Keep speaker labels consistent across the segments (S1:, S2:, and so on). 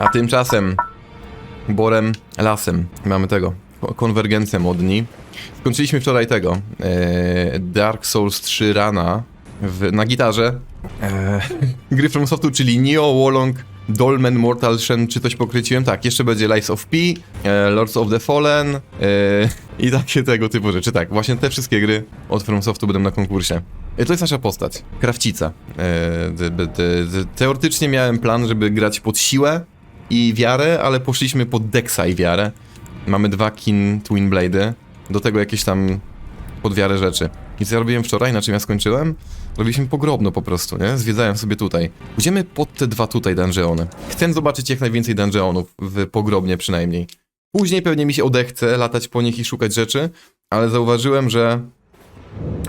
S1: A tymczasem Borem Lasem mamy tego. ko- Konwergencję modni. Skończyliśmy wczoraj tego. E, Dark Souls 3 Rana w, na gitarze. E, gry From Softu, czyli Neo, Wolong, Dolmen, Mortal Shen, czy coś pokryciłem? Tak, jeszcze będzie Lies of P, e, Lords of the Fallen e, i takie tego typu rzeczy. Tak, właśnie te wszystkie gry od From Softu będą na konkursie. E, To jest nasza postać, krawcica. E, Teoretycznie miałem plan, żeby grać pod siłę i wiarę, ale poszliśmy pod Dexa i wiarę. Mamy dwa Kin Twin Blade'y, do tego jakieś tam pod wiarę rzeczy. I co ja robiłem wczoraj, na czym ja skończyłem? Robiliśmy pogrobno po prostu, nie? Zwiedzałem sobie tutaj. Pójdziemy pod te dwa tutaj dungeony. Chcę zobaczyć jak najwięcej dungeonów, w pogrobnie przynajmniej. Później pewnie mi się odechce latać po nich i szukać rzeczy, ale zauważyłem, że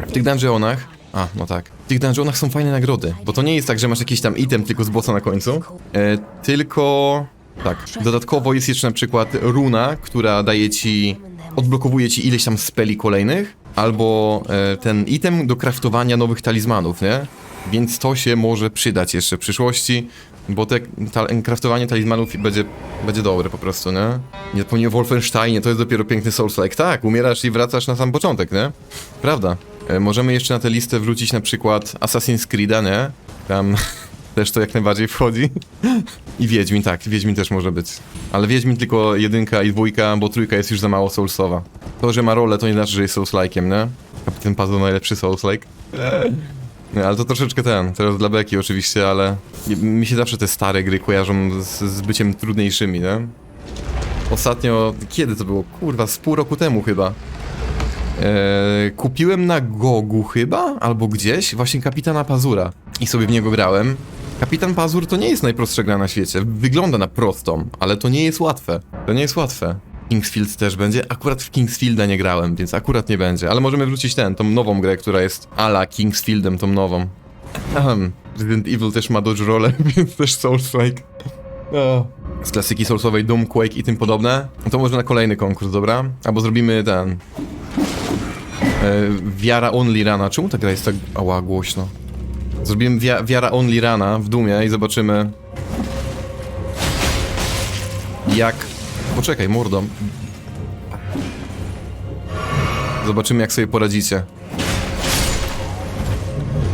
S1: w tych dungeonach... A, no tak. Tych dungeonach są fajne nagrody, bo to nie jest tak, że masz jakiś tam item tylko z bossa na końcu, e, tylko... Tak, dodatkowo jest jeszcze na przykład runa, która daje ci... odblokowuje ci ileś tam speli kolejnych, albo e, ten item do kraftowania nowych talizmanów, nie? Więc to się może przydać jeszcze w przyszłości, bo te ta, talizmanów będzie, będzie dobre po prostu, nie? Nie zapomnij o Wolfensteinie, to jest dopiero piękny Souls-like. Tak, umierasz i wracasz na sam początek, nie? Prawda. E, możemy jeszcze na tę listę wrzucić na przykład Assassin's Creed'a, nie? Tam też to jak najbardziej wchodzi. I Wiedźmin, tak, Wiedźmin też może być. Ale Wiedźmin tylko jedynka i dwójka, bo trójka jest już za mało Soulsowa. To, że ma rolę, to nie znaczy, że jest Souls-like'iem, nie? Kapitan Puzzle najlepszy Souls-like. Nie, ale to troszeczkę ten, teraz dla beki oczywiście, ale mi się zawsze te stare gry kojarzą z, z byciem trudniejszymi, nie? Ostatnio, kiedy to było? Kurwa, z pół roku temu chyba. Eee, kupiłem na Gogu chyba, albo gdzieś, właśnie Kapitana Pazura i sobie w niego grałem. Kapitan Pazur to nie jest najprostsza gra na świecie. Wygląda na prostą, ale to nie jest łatwe. To nie jest łatwe. Kingsfield też będzie. Akurat w Kingsfielda nie grałem, więc akurat nie będzie. Ale możemy wrzucić ten, tą nową grę, która jest ala Kingsfieldem, tą nową. Ahem. Resident Evil też ma Dodge rolę, więc też Souls-like. O. Z klasyki Soulsowej Doom, Quake i tym podobne. To może na kolejny konkurs, dobra? Albo zrobimy ten... E, wiara Only Rana. Czemu ta gra jest tak ała głośno? Zrobimy wia wiara Only Rana w Dumie i zobaczymy... Jak... Poczekaj, mordo. Zobaczymy jak sobie poradzicie.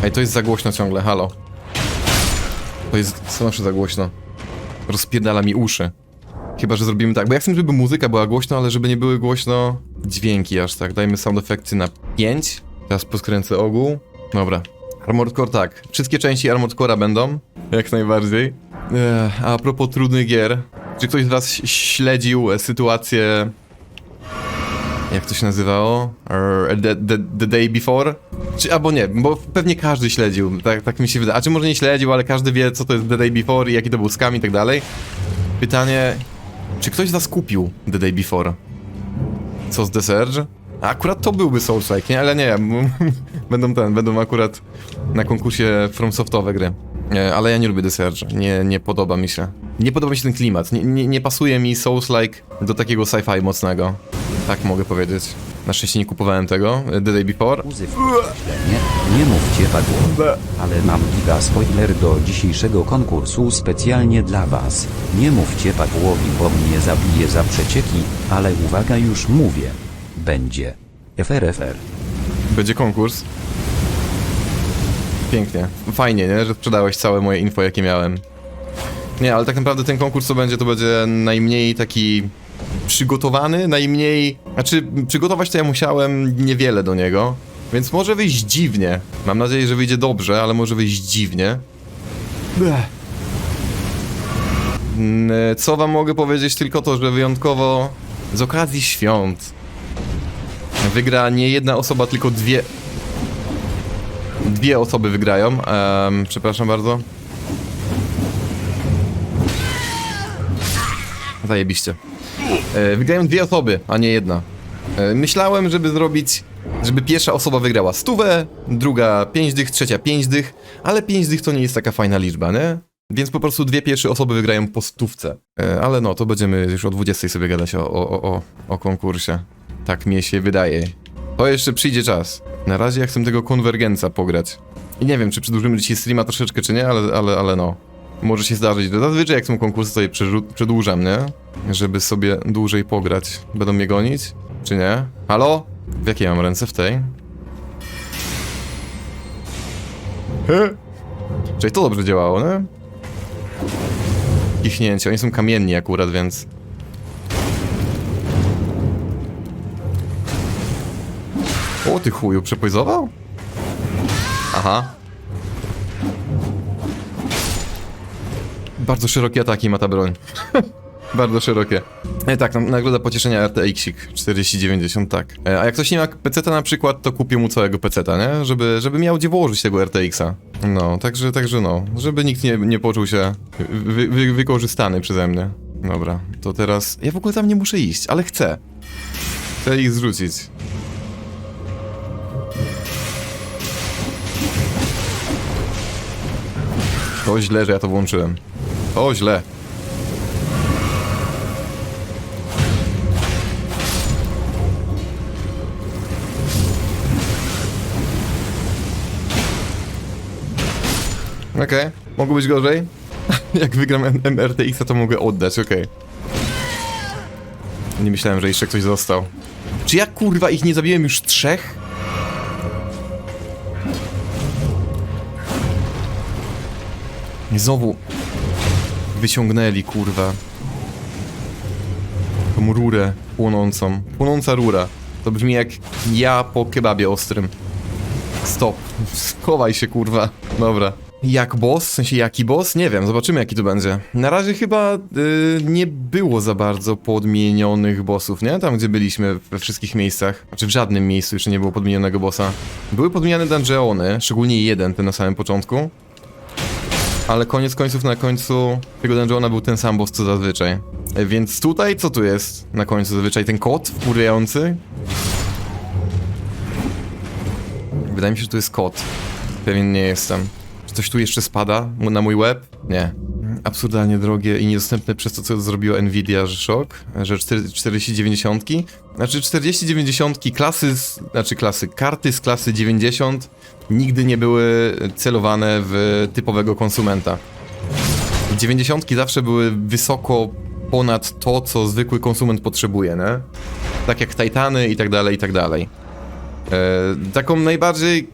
S1: Ej, to jest za głośno ciągle, halo. To jest strasznie za głośno. Rozpierdala mi uszy. Chyba, że zrobimy tak, bo ja chcę, żeby muzyka była głośno, ale żeby nie były głośno dźwięki aż tak. Dajmy sound efekty na 5. Teraz poskręcę ogół. Dobra. Armored Core tak. Wszystkie części Armored Core'a będą. Jak najbardziej. Ech, a propos trudnych gier. Czy ktoś z was śledził e, sytuację... Jak to się nazywało? Er, The, the, the Day Before? Czy, albo nie, bo pewnie każdy śledził, tak, tak mi się wydaje. A czy może nie śledził, ale każdy wie, co to jest The Day Before i jaki to był skam i tak dalej. Pytanie, czy ktoś z was kupił The Day Before? Co z The Surge? Akurat to byłby Soulslike, nie? Ale nie, będą ten, będą akurat na konkursie FromSoftowe gry. E, Ale ja nie lubię The Surge, nie, nie podoba mi się. Nie podoba mi się ten klimat, nie, nie, nie pasuje mi Souls-like do takiego sci-fi mocnego. Tak mogę powiedzieć. Na szczęście nie kupowałem tego, e, The Day Before.
S2: Nie, nie mówcie padło. Ale mam giga spoiler do dzisiejszego konkursu specjalnie dla was. Nie mówcie Pawłowi, bo mnie zabije za przecieki, ale uwaga już mówię. Będzie. FRFR.
S1: Będzie konkurs. Pięknie. Fajnie, nie? Że sprzedałeś całe moje info, jakie miałem. Nie, ale tak naprawdę ten konkurs co będzie, to będzie najmniej taki przygotowany, najmniej... Znaczy, przygotować to ja musiałem niewiele do niego, więc może wyjść dziwnie. Mam nadzieję, że wyjdzie dobrze, ale może wyjść dziwnie. Bleh. Mm, Co wam mogę powiedzieć? Tylko to, że wyjątkowo z okazji świąt wygra nie jedna osoba, tylko dwie. Dwie osoby wygrają. Przepraszam bardzo. Zajebiście. E, wygrają dwie osoby, a nie jedna. E, myślałem, żeby zrobić, żeby pierwsza osoba wygrała stówę, druga pięć dych, trzecia pięć dych, ale pięć dych to nie jest taka fajna liczba, nie? Więc po prostu dwie pierwsze osoby wygrają po stówce. E, ale no, to będziemy już o 20 sobie gadać o, o, o, o konkursie. Tak mi się wydaje. To jeszcze przyjdzie czas. Na razie ja chcę tego konwergenca pograć. I nie wiem, czy przedłużymy dzisiaj streama troszeczkę, czy nie, ale, ale, ale no. Może się zdarzyć, zazwyczaj jak są konkursy, to je przedłużam, nie? Żeby sobie dłużej pograć. Będą mnie gonić? Czy nie? Halo? W jakiej mam ręce? W tej? He? Czyli to dobrze działało, nie? Kichnięcie. Oni są kamienni akurat, więc... O, ty chuju, przepojzował? Aha. Bardzo szerokie ataki ma ta broń. Bardzo szerokie. E, tak, nagroda pocieszenia RTX-ik 4090, tak. E, a jak ktoś nie ma PC na przykład, to kupię mu całego PC, nie? Żeby, żeby miał gdzie włożyć tego RTX-a. No, także, także no. Żeby nikt nie, nie poczuł się wy, wy, wykorzystany przeze mnie. Dobra, to teraz... Ja w ogóle tam nie muszę iść, ale chcę. Chcę ich zrzucić. To źle, że ja to włączyłem. To źle. Okej, mogło być gorzej. Jak wygram MRTX, to mogę oddać, okej. Nie myślałem, że jeszcze ktoś został. Czy ja kurwa ich nie zabiłem już trzech? Znowu wyciągnęli, kurwa. Tą rurę płonącą. Płonąca rura. To brzmi jak ja po kebabie ostrym. Stop. Schowaj się, kurwa. Dobra. Jak boss? W sensie jaki boss? Nie wiem, zobaczymy jaki to będzie. Na razie chyba y, nie było za bardzo podmienionych bossów, nie? Tam gdzie byliśmy we wszystkich miejscach. Znaczy w żadnym miejscu jeszcze nie było podmienionego bossa. Były podmieniane dungeony, szczególnie jeden, ten na samym początku. Ale koniec końców na końcu tego dungeona był ten sam boss co zazwyczaj. E, Więc tutaj co tu jest na końcu zazwyczaj? Ten kot wkurzający? Wydaje mi się, że tu jest kot. Pewien nie jestem. Czy coś tu jeszcze spada na mój łeb? Nie. Absurdalnie drogie i niedostępne przez to, co zrobiło Nvidia, że szok, że 4- 4090. Znaczy 4090 klasy, z, znaczy klasy, karty z klasy 90 nigdy nie były celowane w typowego konsumenta. 90 zawsze były wysoko ponad to, co zwykły konsument potrzebuje, nie? Tak jak Titany i tak dalej, i tak dalej. E, taką najbardziej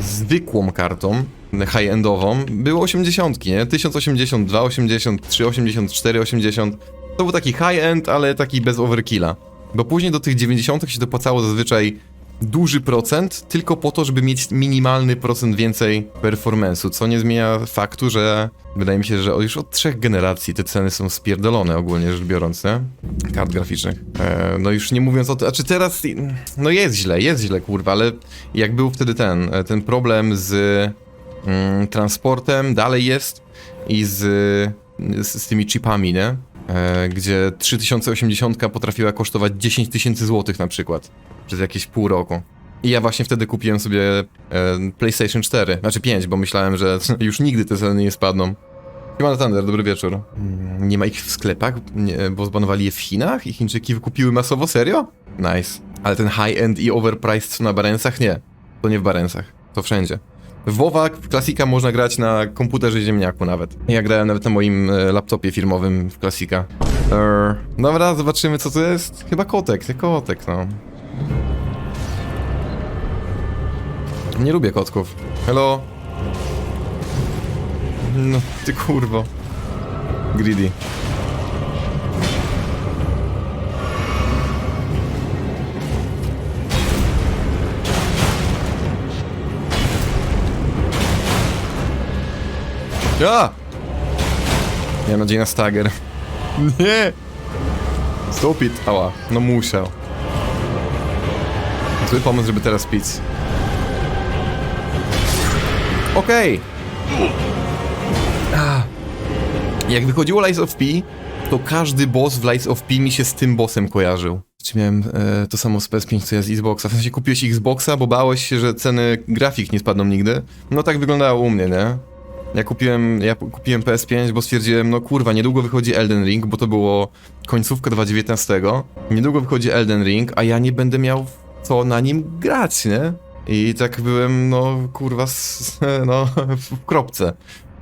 S1: zwykłą kartą, high-endową, były 80, nie? 1082, 83, 84, 80. To był taki high-end, ale taki bez overkilla. Bo później do tych 90 się dopłacało zazwyczaj duży procent, tylko po to, żeby mieć minimalny procent więcej performance'u, co nie zmienia faktu, że wydaje mi się, że już od trzech generacji te ceny są spierdolone ogólnie rzecz biorąc, nie? Kart graficznych. E, no już nie mówiąc o tym, a czy teraz, no jest źle, jest źle, kurwa, ale jak był wtedy ten, e, ten problem z transportem, dalej jest i z, z, z tymi chipami, nie? E, gdzie 3080 potrafiła kosztować 10 tysięcy złotych na przykład przez jakieś pół roku. I ja właśnie wtedy kupiłem sobie e, PlayStation 4, znaczy 5, bo myślałem, że już nigdy te ceny nie spadną. Siemano Thunder, dobry wieczór. Mm, Nie ma ich w sklepach, nie, bo zbanowali je w Chinach i Chińczyki wykupiły masowo, serio? Nice. Ale ten high-end i overpriced na Barensach? Nie. To nie w Barensach, to wszędzie. W WoWa klasika można grać na komputerze ziemniaku nawet. Ja grałem nawet na moim e, laptopie firmowym w klasika. Eee, dobra, zobaczymy co to jest. Chyba kotek, nie kotek, no. Nie lubię kotków. Hello? No, ty kurwo. Greedy. Ja! Miałem nadzieję na stagger. Nie! Stop it! Ała, no musiał. Zły pomysł, żeby teraz pić. Okej! Ah. Jak wychodziło Lies of P, to każdy boss w Lies of P mi się z tym bossem kojarzył. Czy miałem e, to samo z PS5 co ja z Xboxa? W sensie kupiłeś Xboxa, bo bałeś się, że ceny grafik nie spadną nigdy? No tak wyglądało u mnie, nie? Ja kupiłem, ja kupiłem PS5, bo stwierdziłem, no kurwa, niedługo wychodzi Elden Ring, bo to było końcówka 2019. Niedługo wychodzi Elden Ring, a ja nie będę miał co na nim grać, nie? I tak byłem, no kurwa, no w kropce.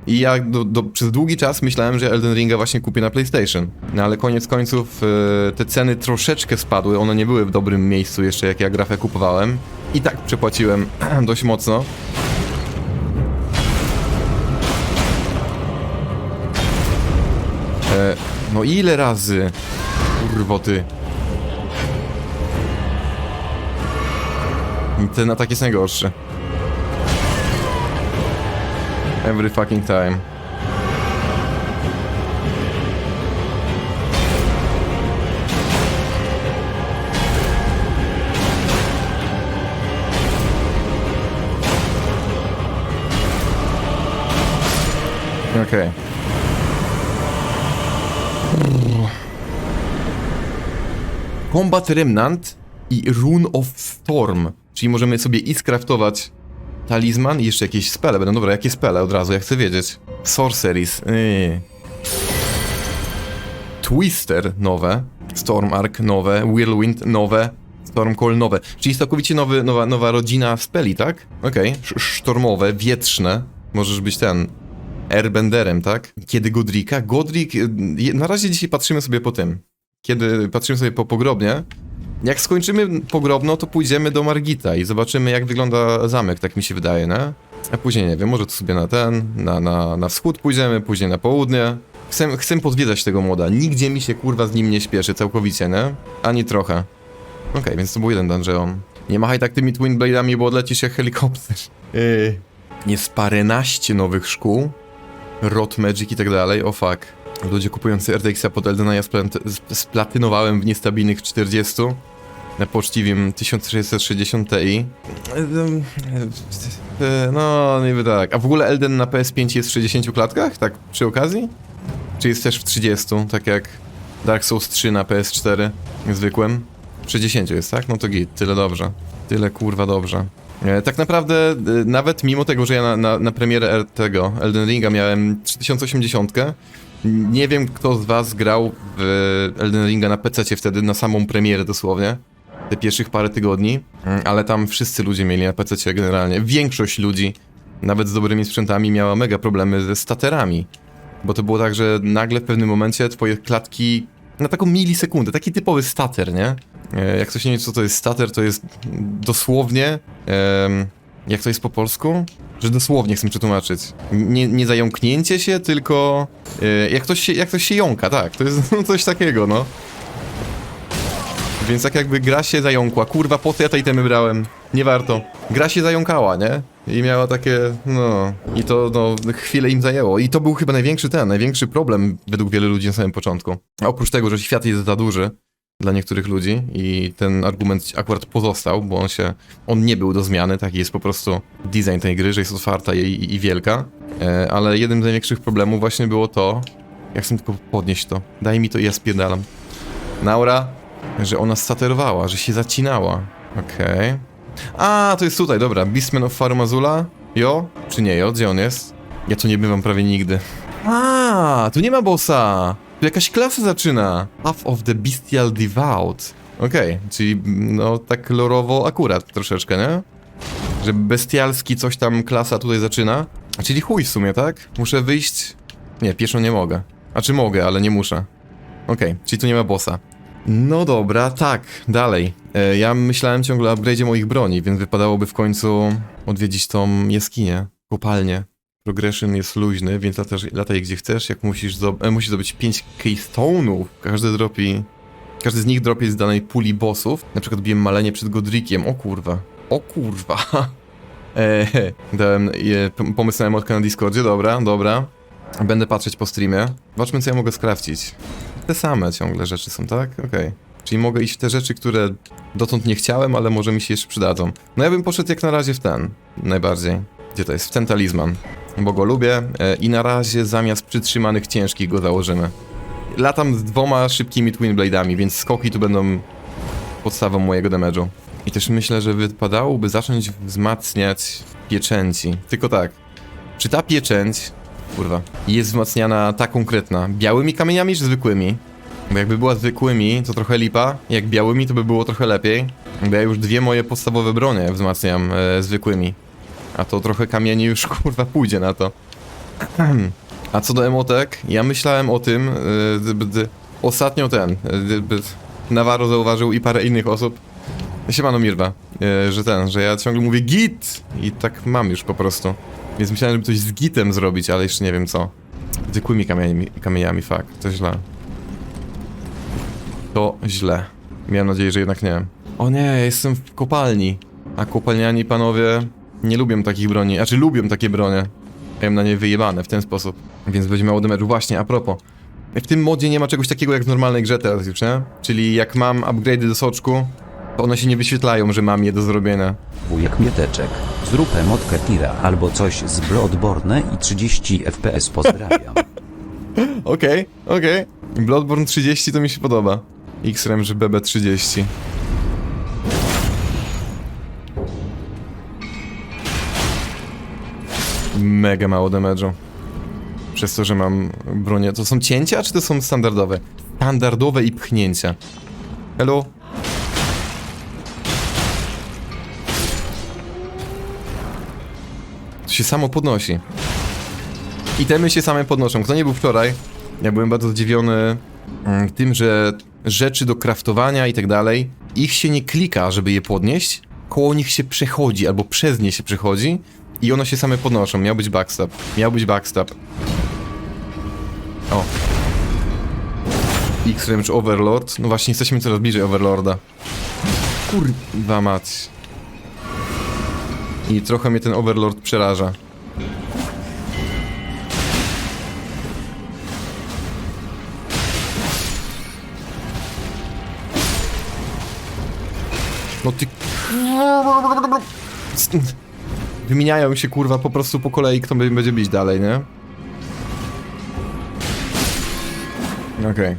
S1: I ja do, do, przez długi czas myślałem, że Elden Ringa właśnie kupię na PlayStation. No ale koniec końców e, te ceny troszeczkę spadły, one nie były w dobrym miejscu jeszcze jak ja grafę kupowałem. I tak przepłaciłem dość mocno. No ile razy? Kurwo ty. Ten atak jest najgorszy. Every fucking time. Okej. Combat Remnant i Rune of Storm. Czyli możemy sobie i skraftować talizman i jeszcze jakieś spele. Będą dobra, jakie spele od razu, ja chcę wiedzieć. Sorceries. Yy. Twister nowe. Storm Arc nowe. Whirlwind nowe. Stormcall nowe. Czyli całkowicie nowy, nowa, nowa rodzina speli, tak? Okej. Sz- Sztormowe, wietrzne. Możesz być ten. Airbenderem, tak? Kiedy Godrika? Godrik. y, Na razie dzisiaj patrzymy sobie po tym. Kiedy patrzymy sobie po pogrobnie, jak skończymy pogrobno, to pójdziemy do Margita i zobaczymy, jak wygląda zamek, tak mi się wydaje, nie? A później, nie wiem, może to sobie na ten, na, na, na wschód pójdziemy, później na południe. Chcę, chcę pozwiedzać tego moda. Nigdzie mi się kurwa z nim nie śpieszy, całkowicie, nie? Ani trochę. Okej, więc to był jeden dungeon. Nie machaj tak tymi Twin Blade'ami, bo odleci się helikopter. Yy. Jest paręnaście nowych szkół. Rot Magic i tak dalej, o fuck. Ludzie kupujący RTX-a pod Eldena ja splatynowałem w niestabilnych 40 na poczciwym 1660 Ti. No, niby tak. A w ogóle Elden na PS5 jest w 60 klatkach? Tak przy okazji? Czy jest też w 30, tak jak Dark Souls 3 na PS4 zwykłym? W 60 jest, tak? No to git, tyle dobrze. Tyle kurwa dobrze. E, tak naprawdę, e, nawet mimo tego, że ja na, na, na premierę R- tego Elden Ringa miałem 3080, nie wiem kto z was grał w Elden Ringa na PC wtedy, na samą premierę dosłownie. Te pierwszych parę tygodni, Mm, ale tam wszyscy ludzie mieli na PC generalnie. Większość ludzi, nawet z dobrymi sprzętami, miała mega problemy ze staterami. Bo to było tak, że nagle w pewnym momencie twoje klatki na taką milisekundę, taki typowy stater, nie? E, Jak ktoś nie wie, co to jest stater, to jest dosłownie. jak to jest po polsku? Że dosłownie chcę przetłumaczyć. Nie, nie zająknięcie się, tylko. e, jak, ktoś się, jak ktoś się jąka, tak. To jest no, coś takiego, no. Więc tak jakby gra się zająkła. Kurwa, po co ja tej temy brałem? Nie warto. Gra się zająkała, nie? I miała takie, no... I to, no, chwilę im zajęło. I to był chyba największy ten, największy problem według wielu ludzi na samym początku. Oprócz tego, że świat jest za duży dla niektórych ludzi i ten argument akurat pozostał, bo on się, on nie był do zmiany, taki jest po prostu design tej gry, że jest otwarta i, i, i wielka. E, ale jednym z największych problemów właśnie było to, jak chcę tylko podnieść to, daj mi to i ja spierdalam. Naura, że ona staterowała, że się zacinała. Okej. A, to jest tutaj, dobra. Beastman of Farmazula? Jo? Czy nie jo? Gdzie on jest? Ja tu nie bywam prawie nigdy. A, tu nie ma bossa! Tu jakaś klasa zaczyna. Path of the Bestial Devout. Okej, czyli no tak lorowo akurat troszeczkę, nie? Że bestialski coś tam klasa tutaj zaczyna. Czyli chuj w sumie, tak? Muszę wyjść... Nie, pieszo nie mogę. A czy mogę, ale nie muszę. Okej, czyli tu nie ma bossa. No dobra, tak, dalej. E, ja myślałem ciągle o upgrade'zie moich broni, więc wypadałoby w końcu odwiedzić tą jaskinię, kopalnię. Progression jest luźny, więc latasz, lataj gdzie chcesz, jak musisz, zdob- e, musisz zdobyć 5 keystone'ów. Każdy dropi... Każdy z nich dropi z danej puli bossów. Na przykład biłem malenie przed Godrikiem. O kurwa. O kurwa. Eee, dałem e, na na Discordzie, dobra, dobra. Będę patrzeć po streamie. Zobaczmy, co ja mogę skrawcić. Te same ciągle rzeczy są, tak? Okej. Czyli mogę iść w te rzeczy, które dotąd nie chciałem, ale może mi się jeszcze przydadzą. No ja bym poszedł jak na razie w ten. Najbardziej. Gdzie to jest? W ten talizman. Bo go lubię e, i na razie zamiast przytrzymanych ciężkich go założymy. Latam z dwoma szybkimi Twin Blade'ami, więc skoki tu będą podstawą mojego damage'u. I też myślę, że wypadałoby zacząć wzmacniać pieczęci. Tylko tak. Czy ta pieczęć kurwa, jest wzmacniana ta konkretna białymi kamieniami czy zwykłymi? Bo jakby była zwykłymi, to trochę lipa, jak białymi, to by było trochę lepiej. Bo ja już dwie moje podstawowe bronie wzmacniam e, zwykłymi. A to trochę kamieni już kurwa pójdzie na to. A co do emotek, ja myślałem o tym, d- ostatnio ten, yy, zauważył i parę innych osób, siemano Mirwa, yy, że ten, że ja ciągle mówię git i tak mam już po prostu. Więc myślałem, żeby coś z gitem zrobić, ale jeszcze nie wiem co. Zwykłymi kamieniami, kamieniami fuck, to źle. To źle. Miałem nadzieję, że jednak nie. O nie, ja jestem w kopalni. A kopalniani panowie nie lubią takich broni, znaczy lubią takie bronie. Miałem na nie wyjebane w ten sposób. Więc będzie mało damage'u. Właśnie, a propos. W tym modzie nie ma czegoś takiego jak w normalnej grze teraz już, nie? Czyli jak mam upgrade'y do soczku, one się nie wyświetlają, że mam je do zrobienia.
S2: Wujek Mieteczek. Zrób emotkę tira albo coś z Bloodborne i 30 FPS pozdrawiam.
S1: Okej, okej. Bloodborne 30 to mi się podoba. X-Rem, że BB 30. Mega mało damage'u. Przez to, że mam bronię. To są cięcia, czy to są standardowe? Standardowe i pchnięcia. Hello? Się samo podnosi. Itemy się same podnoszą. Kto nie był wczoraj, ja byłem bardzo zdziwiony mm, tym, że rzeczy do craftowania i tak dalej, ich się nie klika, żeby je podnieść, koło nich się przechodzi, albo przez nie się przechodzi i one się same podnoszą. Miał być backstab. Miał być backstab. O. X-Range Overlord. No właśnie, jesteśmy coraz bliżej Overlorda. Kurwa mać. I trochę mnie ten Overlord przeraża. No ty... Wymieniają się kurwa po prostu po kolei, kto będzie bić dalej, nie? Okej.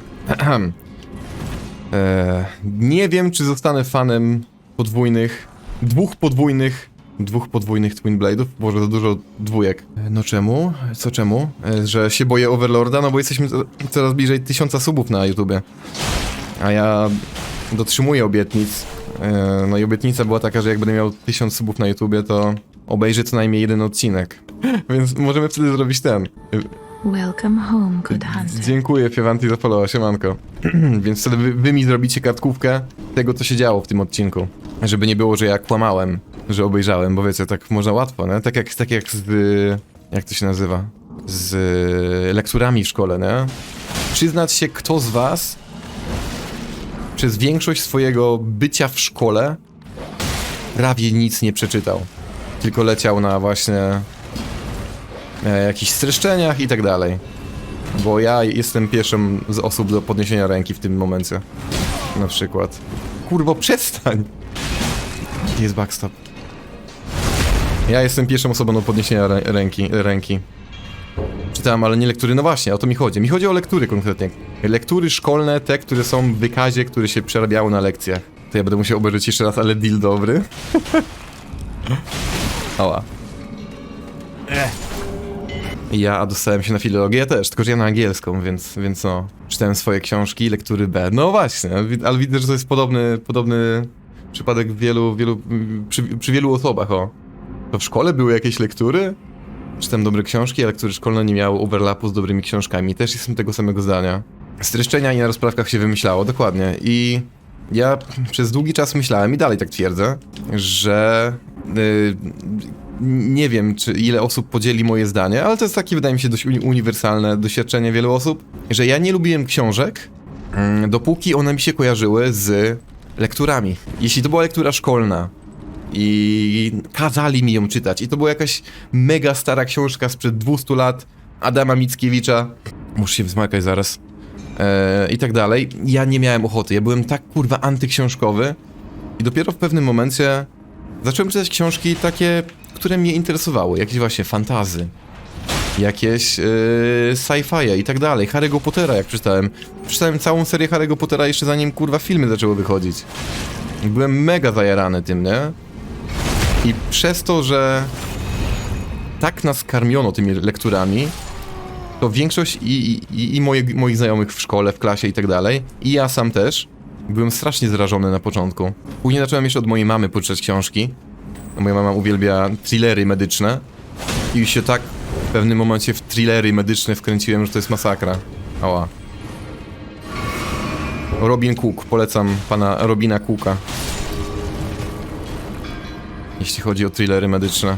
S1: Eee, nie wiem, czy zostanę fanem podwójnych, dwóch podwójnych, dwóch podwójnych Twin Blade'ów. Boże, za dużo dwójek. E, No czemu? Co czemu? E, że się boję Overlorda? No bo jesteśmy co- coraz bliżej tysiąca subów na YouTubie. A ja dotrzymuję obietnic. E, No i obietnica była taka, że jak będę miał 1000 subów na YouTubie, to obejrzę co najmniej jeden odcinek. Więc możemy wtedy zrobić ten.
S3: Welcome home, good hunter.
S1: Dziękuję Fiewanti za followa, siemanko. Więc wtedy wy, wy mi zrobicie kartkówkę tego, co się działo w tym odcinku. Żeby nie było, że ja kłamałem, że obejrzałem, bo wiecie, tak można łatwo, nie? Tak jak, tak jak z... jak to się nazywa? Z lekturami w szkole, nie? Przyznać się, kto z was przez większość swojego bycia w szkole prawie nic nie przeczytał. Tylko leciał na właśnie e, jakichś streszczeniach i tak dalej. Bo ja jestem pierwszą z osób do podniesienia ręki w tym momencie. Na przykład. Kurwo, przestań! Jest backstop. Ja jestem pierwszą osobą do podniesienia rę ręki, ręki. Czytałem, ale nie lektury. No właśnie, o to mi chodzi. Mi chodzi o lektury konkretnie. Lektury szkolne, te, które są w wykazie, które się przerabiały na lekcjach. To ja będę musiał obejrzeć jeszcze raz, ale deal dobry. Ała. Ja dostałem się na filologię, też, tylko że ja na angielską, więc, więc no. Czytałem swoje książki, lektury B. No właśnie, wi- ale widzę, że to jest podobny, podobny przypadek w wielu, wielu, przy, przy wielu osobach, o. To w szkole były jakieś lektury? Czytam dobre książki, a lektury szkolne nie miały overlapu z dobrymi książkami. Też jestem tego samego zdania. Streszczenia i na rozprawkach się wymyślało, dokładnie. I ja przez długi czas myślałem, i dalej tak twierdzę, że y, nie wiem, czy ile osób podzieli moje zdanie, ale to jest takie, wydaje mi się, dość uni- uniwersalne doświadczenie wielu osób, że ja nie lubiłem książek, mm, dopóki one mi się kojarzyły z lekturami. Jeśli to była lektura szkolna i kazali mi ją czytać, i to była jakaś mega stara książka sprzed 200 lat Adama Mickiewicza, muszę się wzmakać zaraz, e, i tak dalej, ja nie miałem ochoty. Ja byłem tak kurwa antyksiążkowy i dopiero w pewnym momencie zacząłem czytać książki takie, które mnie interesowały, jakieś właśnie fantazy, jakieś yy, sci-fi i tak dalej, Harry'ego Pottera jak przeczytałem. Przeczytałem całą serię Harry'ego Pottera jeszcze zanim kurwa filmy zaczęły wychodzić. Byłem mega zajarany tym, nie? I przez to, że tak nas karmiono tymi lekturami, to większość i, i, i moich znajomych w szkole, w klasie i tak dalej, i ja sam też, byłem strasznie zrażony na początku. Później zacząłem jeszcze od mojej mamy pożyczać książki. Moja mama uwielbia thrillery medyczne i się tak W pewnym momencie w thrillery medyczne wkręciłem, że to jest masakra. Ała. Robin Cook, polecam pana Robina Cooka. Jeśli chodzi o thrillery medyczne.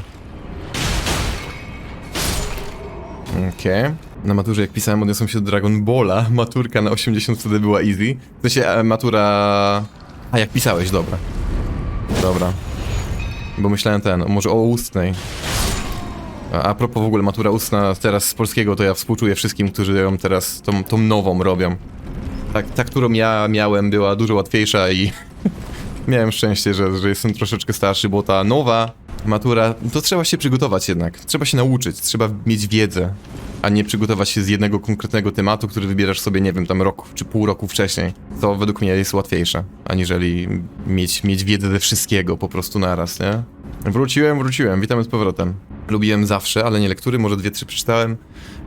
S1: Okej. Na maturze, jak pisałem, odniosłem się do Dragon Balla. Maturka na 80 wtedy była easy. W sensie e, matura... A, jak pisałeś, dobra. Dobra. Bo myślałem ten, może o ustnej. A, a propos w ogóle matura ustna teraz z polskiego, to ja współczuję wszystkim, którzy ją teraz, tą, tą nową robią. Tak, ta, którą ja miałem, była dużo łatwiejsza i miałem szczęście, że, że jestem troszeczkę starszy, bo ta nowa matura, to trzeba się przygotować jednak. Trzeba się nauczyć, trzeba mieć wiedzę, a nie przygotować się z jednego konkretnego tematu, który wybierasz sobie, nie wiem, tam rok czy pół roku wcześniej. To według mnie jest łatwiejsze, aniżeli mieć, mieć wiedzę ze wszystkiego po prostu naraz, nie? Wróciłem, wróciłem, witamy z powrotem. Lubiłem zawsze, ale nie lektury, może dwie, trzy przeczytałem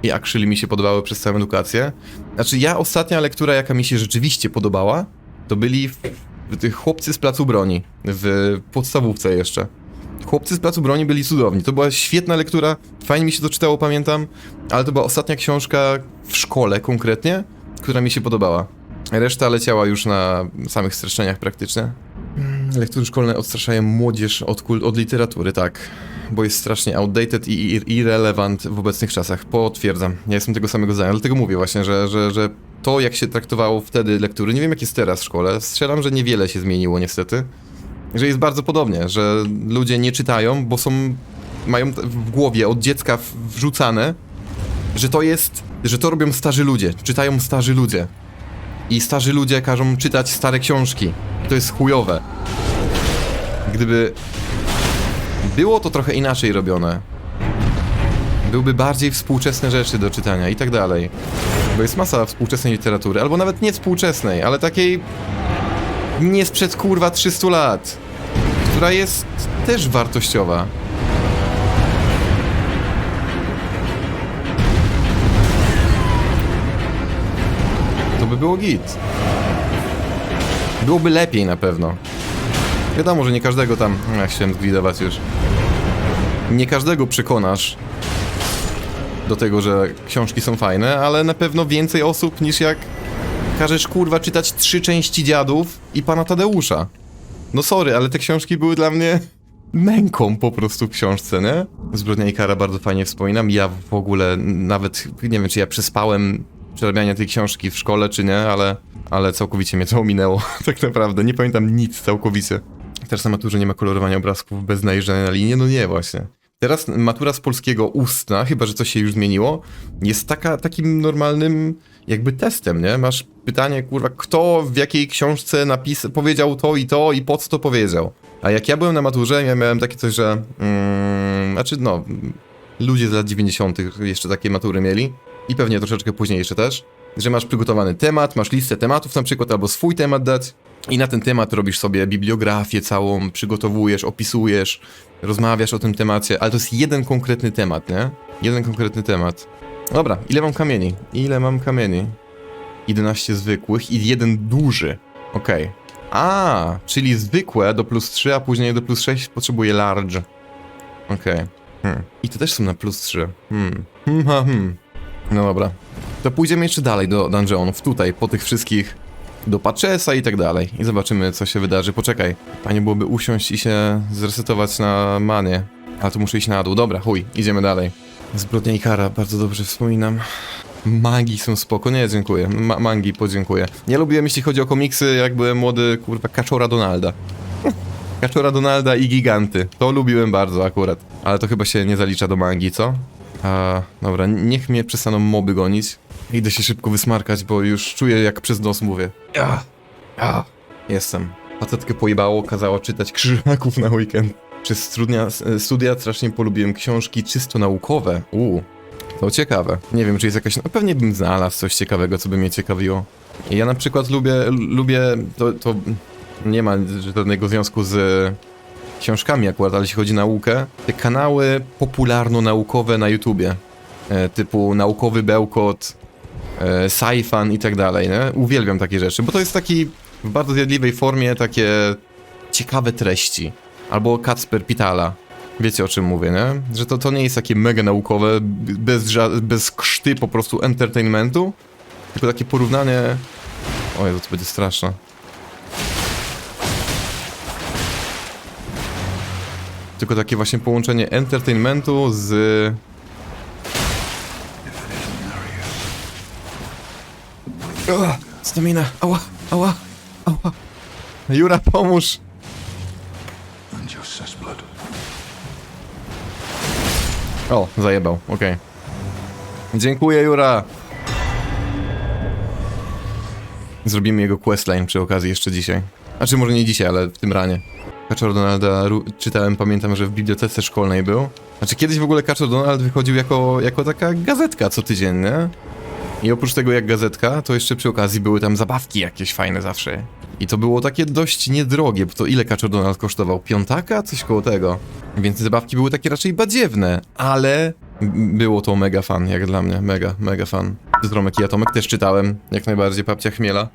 S1: i actually mi się podobały przez całą edukację. Znaczy ja ostatnia lektura, jaka mi się rzeczywiście podobała, to byli tych chłopcy z placu broni, w podstawówce jeszcze. Chłopcy z placu broni byli cudowni. To była świetna lektura, fajnie mi się to czytało, pamiętam, ale to była ostatnia książka w szkole konkretnie, która mi się podobała. Reszta leciała już na samych streszczeniach praktycznie. Lektury szkolne odstraszają młodzież od, kul- od literatury, tak. Bo jest strasznie outdated i ir- irrelevant w obecnych czasach. Potwierdzam. Ja jestem tego samego zdania. Dlatego mówię właśnie, że, że, że to, jak się traktowało wtedy lektury, nie wiem jak jest teraz w szkole. Strzelam, że niewiele się zmieniło niestety. Że jest bardzo podobnie, że ludzie nie czytają, bo są. mają w głowie od dziecka wrzucane, że to jest. że to robią starzy ludzie. Czytają starzy ludzie. I starzy ludzie każą czytać stare książki. To jest chujowe. Gdyby było to trochę inaczej robione, byłby bardziej współczesne rzeczy do czytania i tak dalej. Bo jest masa współczesnej literatury, albo nawet nie współczesnej, ale takiej nie sprzed kurwa 300 lat, która jest też wartościowa. Było git. Byłoby lepiej na pewno. Wiadomo, że nie każdego tam. Ja chciałem zgwidować już. Nie każdego przekonasz do tego, że książki są fajne, ale na pewno więcej osób niż jak każesz kurwa czytać trzy części dziadów i pana Tadeusza. No sorry, ale te książki były dla mnie męką po prostu w książce, nie? Zbrodnia i kara bardzo fajnie wspominam. Ja w ogóle nawet nie wiem, czy ja przespałem przerabianie tej książki w szkole, czy nie, ale, ale całkowicie mnie to ominęło. tak naprawdę, nie pamiętam nic całkowicie. Teraz na maturze nie ma kolorowania obrazków bez najeżdżania na linię? No nie, właśnie. Teraz matura z polskiego ustna, chyba że coś się już zmieniło, jest taka, takim normalnym jakby testem, nie? Masz pytanie, kurwa, kto w jakiej książce napis powiedział to i to i po co to powiedział. A jak ja byłem na maturze, ja miałem takie coś, że... Mm, znaczy, no, ludzie z lat 90. jeszcze takie matury mieli i pewnie troszeczkę późniejsze też, że masz przygotowany temat, masz listę tematów na przykład, albo swój temat dać i na ten temat robisz sobie bibliografię całą, przygotowujesz, opisujesz, rozmawiasz o tym temacie, ale to jest jeden konkretny temat, nie? Jeden konkretny temat. Dobra, ile mam kamieni? Ile mam kamieni? 11 zwykłych i jeden duży. Okej. A, czyli zwykłe do plus 3, a później do plus 6 potrzebuję large. Okej. Hmm. I to też są na plus 3. Hmm. Hmm, ha, hmm. No dobra. To pójdziemy jeszcze dalej do dungeonów, tutaj, po tych wszystkich, do Pachesa i tak dalej. I zobaczymy, co się wydarzy. Poczekaj, fajnie byłoby usiąść i się zresetować na manie. Ale tu muszę iść na dół. Dobra, chuj, idziemy dalej. Zbrodnia i kara, bardzo dobrze wspominam. Mangi są spoko, nie, dziękuję. Ma mangi, podziękuję. Nie lubiłem, jeśli chodzi o komiksy, jak byłem młody, kurwa, Kaczora Donalda. Kaczora Donalda i Giganty. To lubiłem bardzo akurat. Ale to chyba się nie zalicza do mangi, co? A, dobra, niech mnie przestaną moby gonić. Idę się szybko wysmarkać, bo już czuję jak przez nos mówię. Ja, ja, jestem. Facetkę pojebało, kazała czytać krzyżaków na weekend. Przez studia, studia strasznie polubiłem książki czysto naukowe. Uuu, to ciekawe. Nie wiem, czy jest jakaś... No pewnie bym znalazł coś ciekawego, co by mnie ciekawiło. Ja na przykład lubię, lubię, to, to nie ma żadnego związku z książkami akurat, ale jeśli chodzi o naukę, te kanały popularno-naukowe na YouTubie, e, typu Naukowy Bełkot, e, Sci-Fan i tak dalej, nie? Uwielbiam takie rzeczy, bo to jest taki w bardzo zjadliwej formie takie ciekawe treści. Albo Kacper Pitala. Wiecie o czym mówię, nie? Że to, to nie jest takie mega naukowe, bez, bez krzty po prostu entertainmentu, tylko takie porównanie... O Jezu, to będzie straszne. Tylko takie właśnie połączenie entertainmentu z... Ua, stamina, ała, ała, ała. Jura, pomóż! O, zajebał, okej. Dziękuję, Jura! Zrobimy jego questline przy okazji jeszcze dzisiaj. Znaczy, może nie dzisiaj, ale w tym ranie. Kaczor Donalda czytałem, pamiętam, że w bibliotece szkolnej był. Znaczy, kiedyś w ogóle Kaczor Donald wychodził jako, jako taka gazetka co tydzień, nie? I oprócz tego jak gazetka, to jeszcze przy okazji były tam zabawki jakieś fajne zawsze. I to było takie dość niedrogie, bo to ile Kaczor Donald kosztował? Piątaka? Coś koło tego. Więc zabawki były takie raczej badziewne, ale było to mega fan, jak dla mnie. Mega, mega fan. Zromek i Atomek też czytałem, jak najbardziej, papcia chmiela.